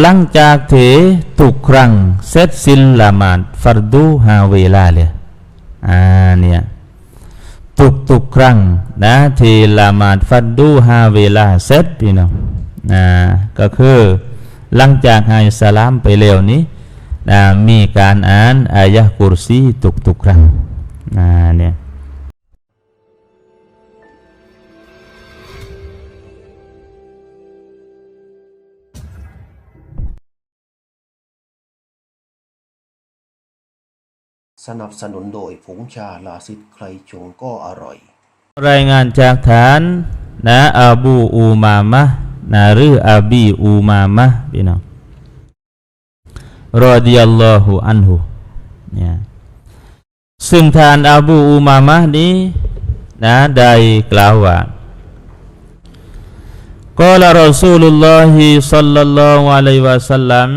หลังจากเถทุกครั้งเสร็จสิ้นละหมาดฟัรดูฮาเวลาเลยอ่าเนี่ยทุกทุกครั้งนะที่ละหมาดฟัรดูฮาเวลาเสร็จพี่น้องอ่าก็คือหลังจากให้สลามไปแล้วนี้นะมีการอ่านอายะห์กุรซีทุกทุกครั้งอ่าเนี่ย สนับสนุนโดยผงชาลาซิดใครชงก็อร่อย รายงานจากฐานนะอาบูอูมามะนะหรืออาบีอูมามะพี่น้องรอดิยัลลอฮุอันหุเนี่ยซึ่งทานอาบูอูมามะนี้นะได้กล่าวว่ากล่าวรอซูลุลลอฮิสัลลัลลอฮุอะลัยวะสัลลัม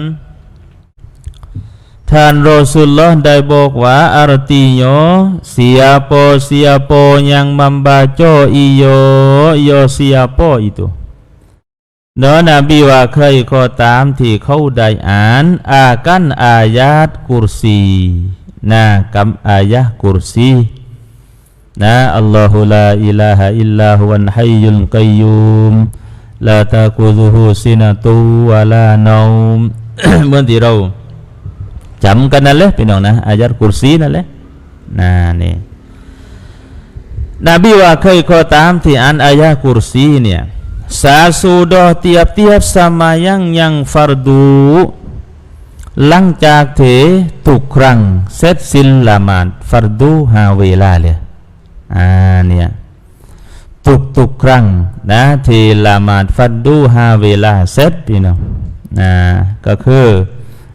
ได้บอกว่า artinya siapa siapa yang membaca iyo iyo siapa itu เนาะนบีว่าใครก็ตามที่เขาได้อ่านอากันอายาตกุรซีนะกับอายะห์กุรซีนะอัลลอฮุลาอิลาฮะอิลลาฮุวันฮัยยุลกัยยุมลาตะกุซุฮุซินะตุวะลานอมเหมือนที่เรา จำกันนั่นแหละพี่น้องนะอายัดกุรซีนั่นแหละนะนี่นบีว่าเคยก็ตามที่อ่านอายะกุรซีเนี่ยสาสุดอ tiap-tiap sama yang yang fardu หลังจากเถทุกครั้งเสร็จสิ้นละหมาดฟัรดูฮาเวลาเลยอ่าเนี่ยทุกทุกครั้งนะที่ละหมาดฟัรดูฮาเวลาเสร็จพี่น้องนะก็คือ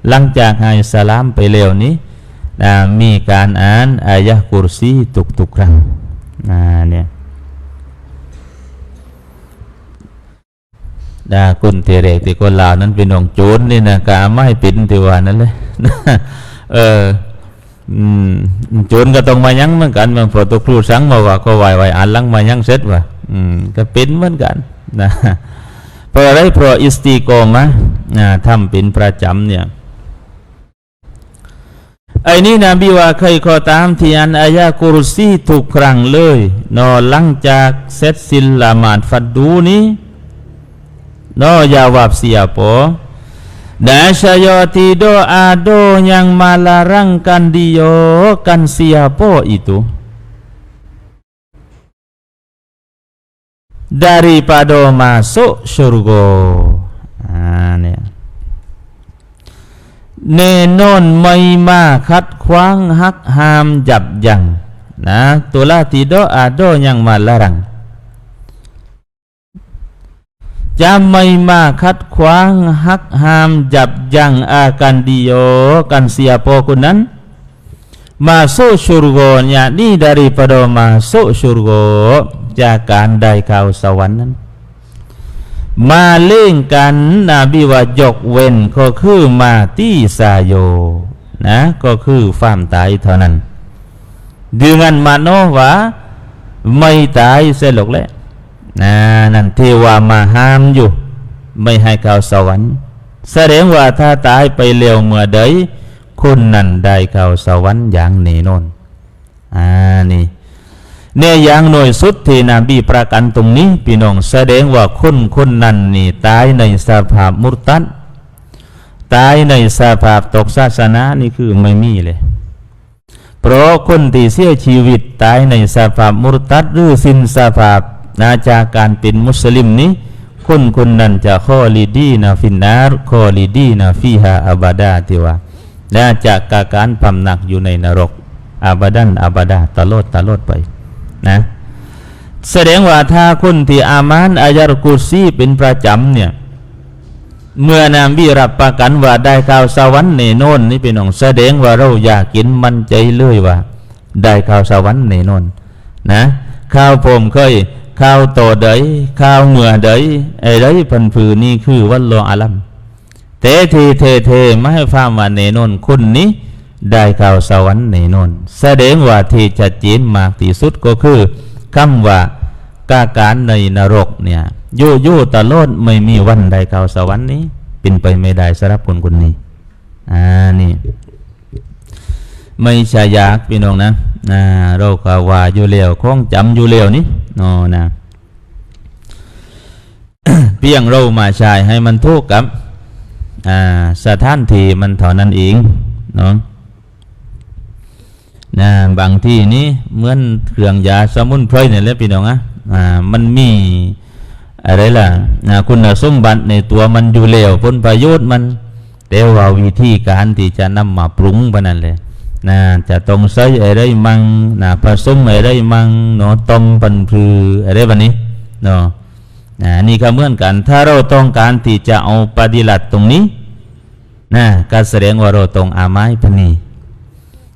หลังจากให้สลามไปแล้วนี้นะมีการอ่านอายะห์กุรซีทุกทุกๆครั้งนะเนี่ยดาคุณเทเรกที่คนลาวนั้นเป็นองโจรนี่นะกาไม่ปินที่ว่านั่นเลยเออโจรก็ต้องมายังเหมือนกันบางพอตัวครูสั่งมาว่าก็ไหวไหวอ่านหลังมายังเสร็จว่าอืมก็เป็นเหมือนกันนะเพราะอะไรเพราะอิสติโกมะนะทำเป็นประจำเนี่ย ไอ้นี่นบีว่าใครก็ตามที่อ่านอายะกุรซีทุกครั้งเลยนอหลังจากเสร็จสิ้นละหมาดฟัดดูนี้นอยาวบ siapa dan saya tidak ada yang melarangkan dia kan siapa itu daripada masuk syurga ah, ni แน่นอนไม่มาคัดขวางหักหามจับยังนะตัวละติโดอาโดยังมาละรังจะไม่มาคัดขวางหักหามจับยังอาการดิโอกันเสียโปคนนั้น masuk syurga yakni daripada masuk surga จากการได้เข้าสวรรค์นั้น มาเล่งกันนาบิว่ายกเว้นก็คือมาที่สาโยนะก็คือความตายเท่านั้นดึงันมาโนว่าไม่ตายเสียหรอกแหละนะนั่นเทวามาห้ามอยู่ ไม่ให้เข้าสวรรค์ แสดงว่าถ้าตายไปเร็วเมื่อใดคนนั้นได้เข้าสวรรค์อย่างแน่นอนอ่านี่ เนี่ยอย่างหน่วยสุดที่นบีประกันตรงนี้พี่น้องแสดงว่าคนคนนั้นนี่ตายในสภาพมุรตัดตายในสภาพตกศาสนานี่คือไม่มีเลย เพราะคนที่เสียชีวิตตายในสภาพมุรตัดหรือสิ้นสภาพนาจากการเป็นมุสลิมนี้คนคนนั้นจะข้อลีดีนาฟินนารข้อลีดีนาฟีฮาอับาดาที่ว่าและจากกาการพำนักอยู่ในนรกอาบาดันอาบาดาตลอดตลอดไป นะแสดงว่าถ้าคนที่อามานอายารกุซีเป็นประจำเนี่ยเมื่อนามบีรับประกันว่าได้ข่าวสวรรค์ในโน่นนี่เป็นของแสดงว่าเราอยากกินมันใจเลยว่า ได้ข่าวสวรรค์ในโน่นนะข้าวผมเคยข้าวโตเดยข้าวเมื่อเดยไอ้ไรพันผือนี่คือวัลโลอาลัมเตทีเทเทไม่ให้ฟ้าว่าในโน่นคุณนี้ ได้ข่าวสวรรค์ในโนนแสดงว่าที่ชัดเจนมากที่สุดก็คือคำว่ากาการในนรกเนี่ยยู่ยู่ตลอดไม่มีวันได้ข่าวสวรรค์นี้เป็นไปไม่ได้สำหรับคนคนนี้อ่านี่ไม่ใช่ยากพี่น้องนะนะเราก็ว่าอยู่แล้วคงจำอยู่แล้วนี่นาะนะเพียงเรามาใช้ให้มันถูกกับอ่าสถานที่มันเท่านั้นเองเนาะ บางที่นี้เหมือนเครื่องยาสมุนไพรเนี่ยแหละพี่น้องอะอ่ามันมีอะไรล่ะคุณสมบัติในตัวมันอยู่แล้วผลประโยชน์มันแต่ว่าวิธีการที่จะนำมาปรุงปนั่นเลยนะจะต้องใส่อะไรมังนะผสมอะไรมังเนาะต้มปันพืออะไรแบบนี้เนาะนะนี่ก็เหมือนกัน ถ้าเราต้องการที่จะเอาปฏิลัติตรงนี้นะก็แสดงว่าเราต้องอาไม้พัน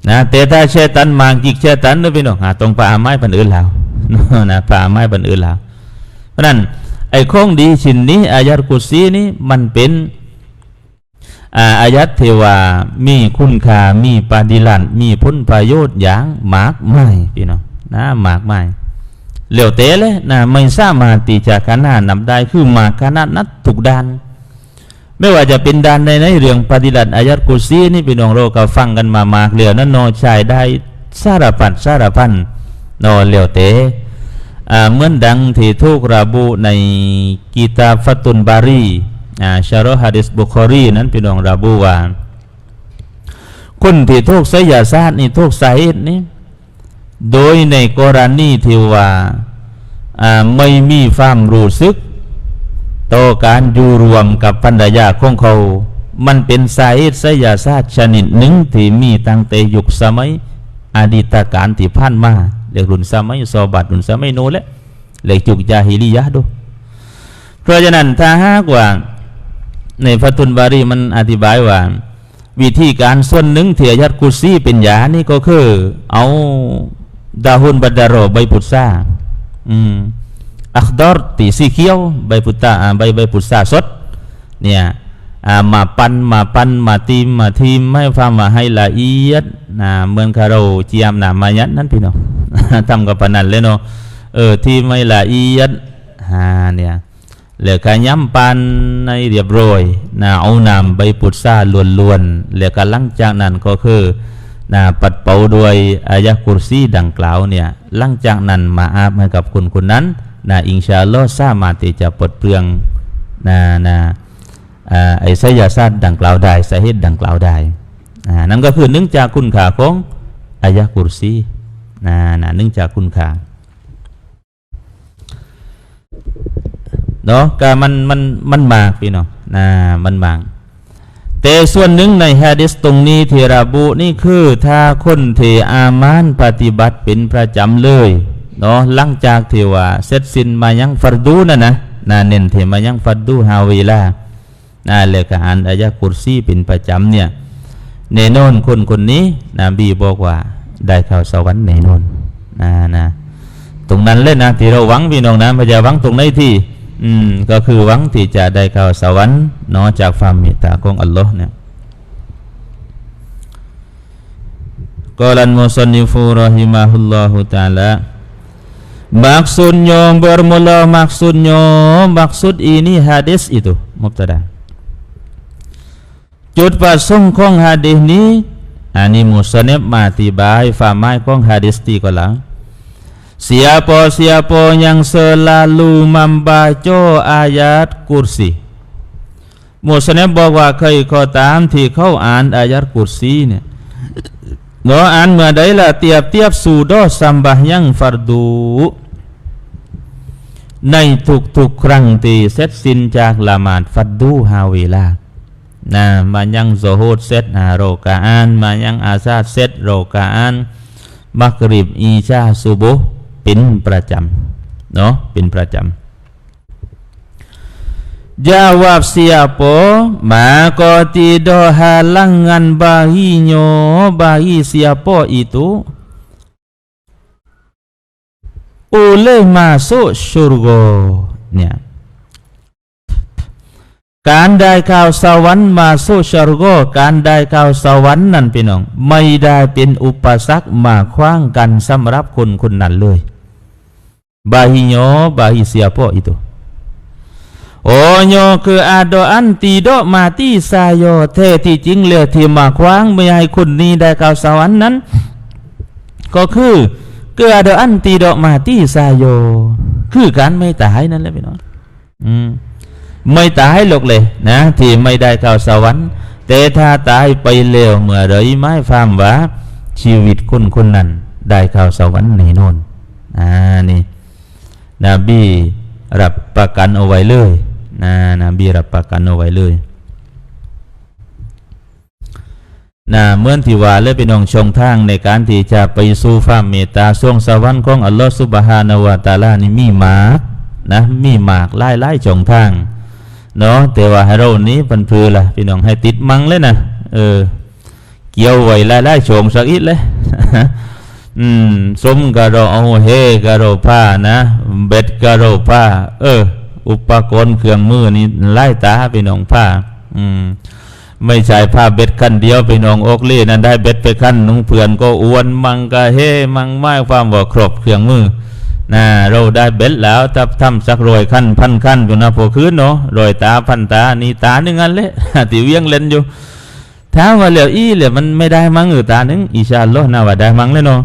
นะแต่ถ้าเชตันมางจิกเชตันนะพี่น้องหาตรงปลาไม้พันอื่นแล้วนาะนะปลาไม้พันอื่นแล้วเพราะนั้นไอ้ข้องดีชิ้นนี้อายะกุซีนี้มันเป็นอาอายัดเทวามีคุณค่ามีปาฏิลันมีพ้นประโยชน์อย่างมากมายพี่น้องนะมากมายเหลวเตะเลยนะไม่สามารถที่จะขนาดนำได้คือมากขนาดนัดถูกดาน ไม่ว่าจะเป็นด้านในในเรื่องปฏิลันอายัดกุซีนี่พี่น้องเราก็ฟังกันมามากเหลียวนั้นนอชายได้สารพัดสารพันนอเหลียวเตะเหมือนดังที่ทุกระบุในกีตาฟัตุนบารีอ่าชาโรฮะดิษบุคอรีนั้นพี่น้องระบุว่าคนที่ทุกไสยาศาสตร์นี่ทุกสาเหตุนี่โดยในกรณีที่ว่าอ่าไม่มีความรู้สึก ต่อการอยู่รวมกับปัญญาของเขา มันเป็นสาเสยาศาสตร์ชนิดหนึ่งที่มีตั้งแต่ยุคสมัยอดีตการที่ผ่านมาเรียกรุ่นสมัยซอบัดรุ่นสมัยโนแหละเรียกจุกยาฮิลียะดูเพราะฉะนั้นถ้าหากว่าในฟัตุนบารีมันอธิบายว่า วิธีการส่วนหนึ่งที่อายัดกุซีเป็นยานี่ก็คือ เอาดาหุนบัดดารอใบพุทราอืม อัคดอรตีสีเขียวใบพุทราใบใบพุทราสดเนี่ยมาปันมาปันมาตีมมาทีมให้ฟังมาให้ละเอียดนะเหมือนกับเราเจียมนามายัดนั่นพี่น้องทำกับปนนันเลยเนาะเออที่ไม่ละเอียดฮาเนี่ยเหลือการย้ำปันในเรียบร้อยนะเอานำใบปุตซาล้วนๆเหลือการลังจากนั้นก็คือนะปัดเป่าด้วยอายะกุรซีดังกล่าวเนี่ยลังจากนั้นมาอาบให้กับคนคนนั้น นะอิงชาอัลลอฮ์สามารถที่จะปลดเปลืองนะนะไอ้ไสยาศาสตร์ดังกล่าวได้สาเหตุดังกล่าวได้นั่นก็คือเนื่องจากคุณค่าของอายะกุรซีนะนะเนื่องจากคุณค่าเนาะก็มันมันมันมากพี่น้องนะมันมากแต่ส่วนหนึ่งในฮะดิษตรงนี้ที่ระบุนี่คือถ้าคนที่อามานปฏิบัติเป็นประจำเลย เนาะหลังจากที่ว่าเสร็จสิ้นมายังฟัรดูนะนะนะเน้นที่มายังฟัรดูฮาวีลานะเลยก็อ่านอายะกุรซีเป็นประจำเนี่ยแน่นอนคนคนนี้นบีบอกว่าได้เข้าสวรรค์แน่นอนนะนะตรงนั้นเลยนะที่เราหวังพี่น้องนะไม่ใช่หวังตรงไหนที่ อืมก็คือหวังที่จะได้เข้าสวรรค์เนอกจากความเมตตาของอัลลอฮ์เนี่ยกอลันมุสนิฟูรหิมะฮุลลอฮุตาลา Maksudnya bermula maksudnya maksud ini hadis itu mubtada. จุดประสงค์ของฮะดิษนี้อันนี้มุสลิมมาอธิบายความหมายของฮะดิษที่ก็แล้ว Siapa-siapa yang selalu membaca ayat kursi มุสลิมบอกว่าใครก็ตามที่เขาอ่านอายะกุรซีเนี่ยเนาะอ่านเมื่อ ใดละเทียบเทียบสู่ดอสัมบายังฟัรดูในทุกๆครั้งที่เสร็จสิ้นจากละหมาดฟัดดูฮาเวลานะมายังโซฮดเซตนะโรกาอานมายังอาซาเซตโรกาอานมักริบอีชาซุบุเป็นประจำเนาะเป็นประจำ Jawab siapa maka tidak halangan baginya bagi siapa itu oleh masuk surga เนี่ยการได้ข่าวสวรรค์มาสู่ชรโกการได้ข่าวสวรรค์นั่นพี่น้อง ไม่ได้เป็นอุปสรรคมาขว้างกันสำหรับคนคนนั้นเลย bahinya bahi siapa itu โอโยคืออาดอันตีโดมาตีสายโยเทที่จริงเลือที่มาคว้างไม่ให้คุณนี้ได้กล่าวสวรรค์นั้น ก็คือ กือดอันตีโดมาตีสายโย คือการไม่ตายนั่นแหละพี่น้องอืมไม่ตายหรอกเลยนะ ที่ไม่ได้กล่าวสวรรค์ แต่ถ้าตายไปเร็วเมื่อไรไม่ฟามว่า ชีวิตคนคนนั้น ได้กล่าวสวรรค์ในโน่นอ่านี่นบีรับประกันเอาไว้เลยนะนบีรับประกันเอาไว้เลย นะเหมื่อนที่ว่าเลยพี่น้องชงทางในการที่จะไปสู่ความเมตตาส่วงสวรรค์ของอัลลอฮฺสุบฮานาวะตาลานี่มีหมากนะมีหมากไล่ไล่ชงทางเนาะแต่ว่าให้เรานี้พันพือละพี่น้องให้ติดมังเลยนะเออเกี่ยวไว้ไล่ไล่ชงสักอีกเลยอืมสมกะเราเอาเฮกะเราผ้านะเบ็ดกะเราผ้าเออ อุปกรณ์เครื่องมือนี่ไล่ตาไปน้องผ้า อืม ไม่ใช่ผ้าเบ็ดขั้นเดียวไปนองอกเล่นั่นได้เบ็ดไปขั้นนุ่งเพื่อนก็อ้วนมังกะเฮมังไม้ความว่าครบเครื่องมือนะเราได้เบ็ดแล้วถ้าทำสักรอยขั้นพันขั้นก็นะพอคืนเนาะรอยตาพันตานี่ตาหนึ่งอันเลยตีเวียงเล่นอยู่ถาว่าเหลียวอีเหลียวมันไม่ได้มั้งหรือตาหนึ่งอิชาอัลอนะว่าได้มั้งเลยเนาะ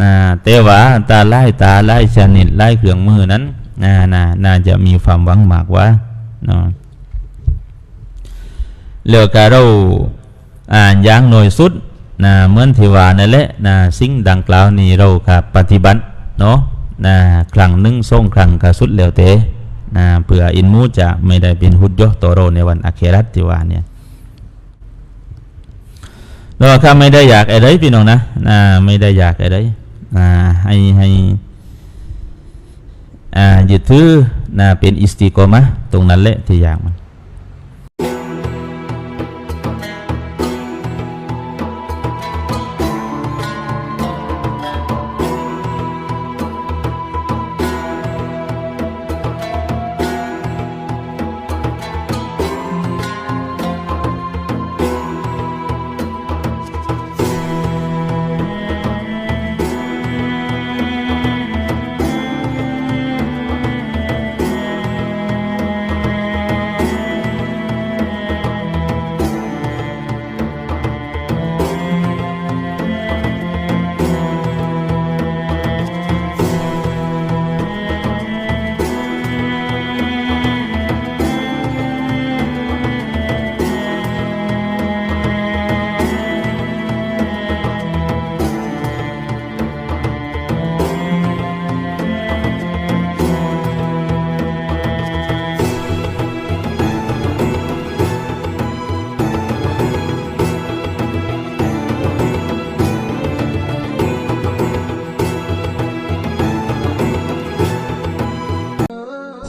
นะแต่ว่าตาไล่ตาไล่ชนิดไล่เครื่องมือนั้นนะนะน่าจะมีความหวังมากกว่าเนาะ เหลือกะเราอ่านอย่างหน่วยสุดนะเหมือนที่ว่านั่นแหละนะสิ่งดังกล่าวนี้เราครับปฏิบัติเนาะนะครั้งหนึ่งส่งครั้งกระสุดแล้วเตนะเพื่ออินมูจะไม่ได้เป็นหุดยอตอโรในวันอาเครัตที่ว่าเนี่ยแล้วข้าไม่ได้อยากอะไรพี่น้องนะนะไม่ได้อยากอะไรนะให้ให้อ่ายึดถือนะเป็นอิสติโกมะตรงนั้นแหละที่อยากมัน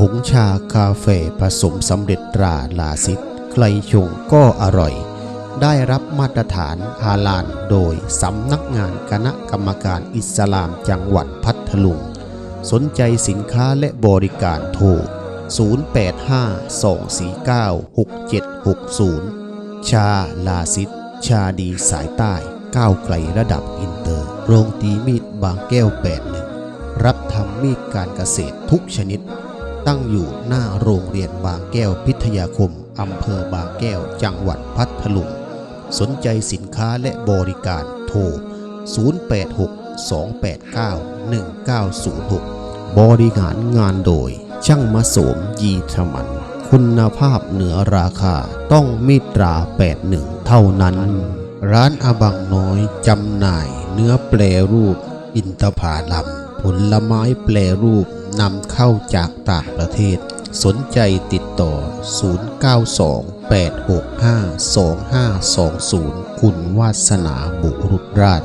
ผงชากาแฟผสมสำเร็จตราลาซิดใครชงก็อร่อย ได้รับมาตรฐานฮาลาลโดยสำนักงานคณะกรรมการอิสลามจังหวัดพัทลุง สนใจสินค้าและบริการโทร 0852496760 ชาลาซิดชาดีสายใต้ก้าวไกลระดับอินเตอร์ โรงตีมีดบางแก้ว81รับทำมีดการเกษตรทุกชนิด ตั้งอยู่หน้าโรงเรียนบางแก้วพิทยาคม อำเภอบางแก้ว จังหวัดพัทลุง สนใจสินค้าและบริการโทร 0862891906 บริหารงานโดย ช่างมาโสมยีธมัน คุณภาพเหนือราคาต้องมีตรา 81 เท่านั้น ร้านอาบังน้อยจำหน่ายเนื้อแปรรูป อินทผาลัมผลไม้แปรรูป นำเข้าจากต่างประเทศ สนใจติดต่อ 0928652520 คุณวาสนาบุรุษราช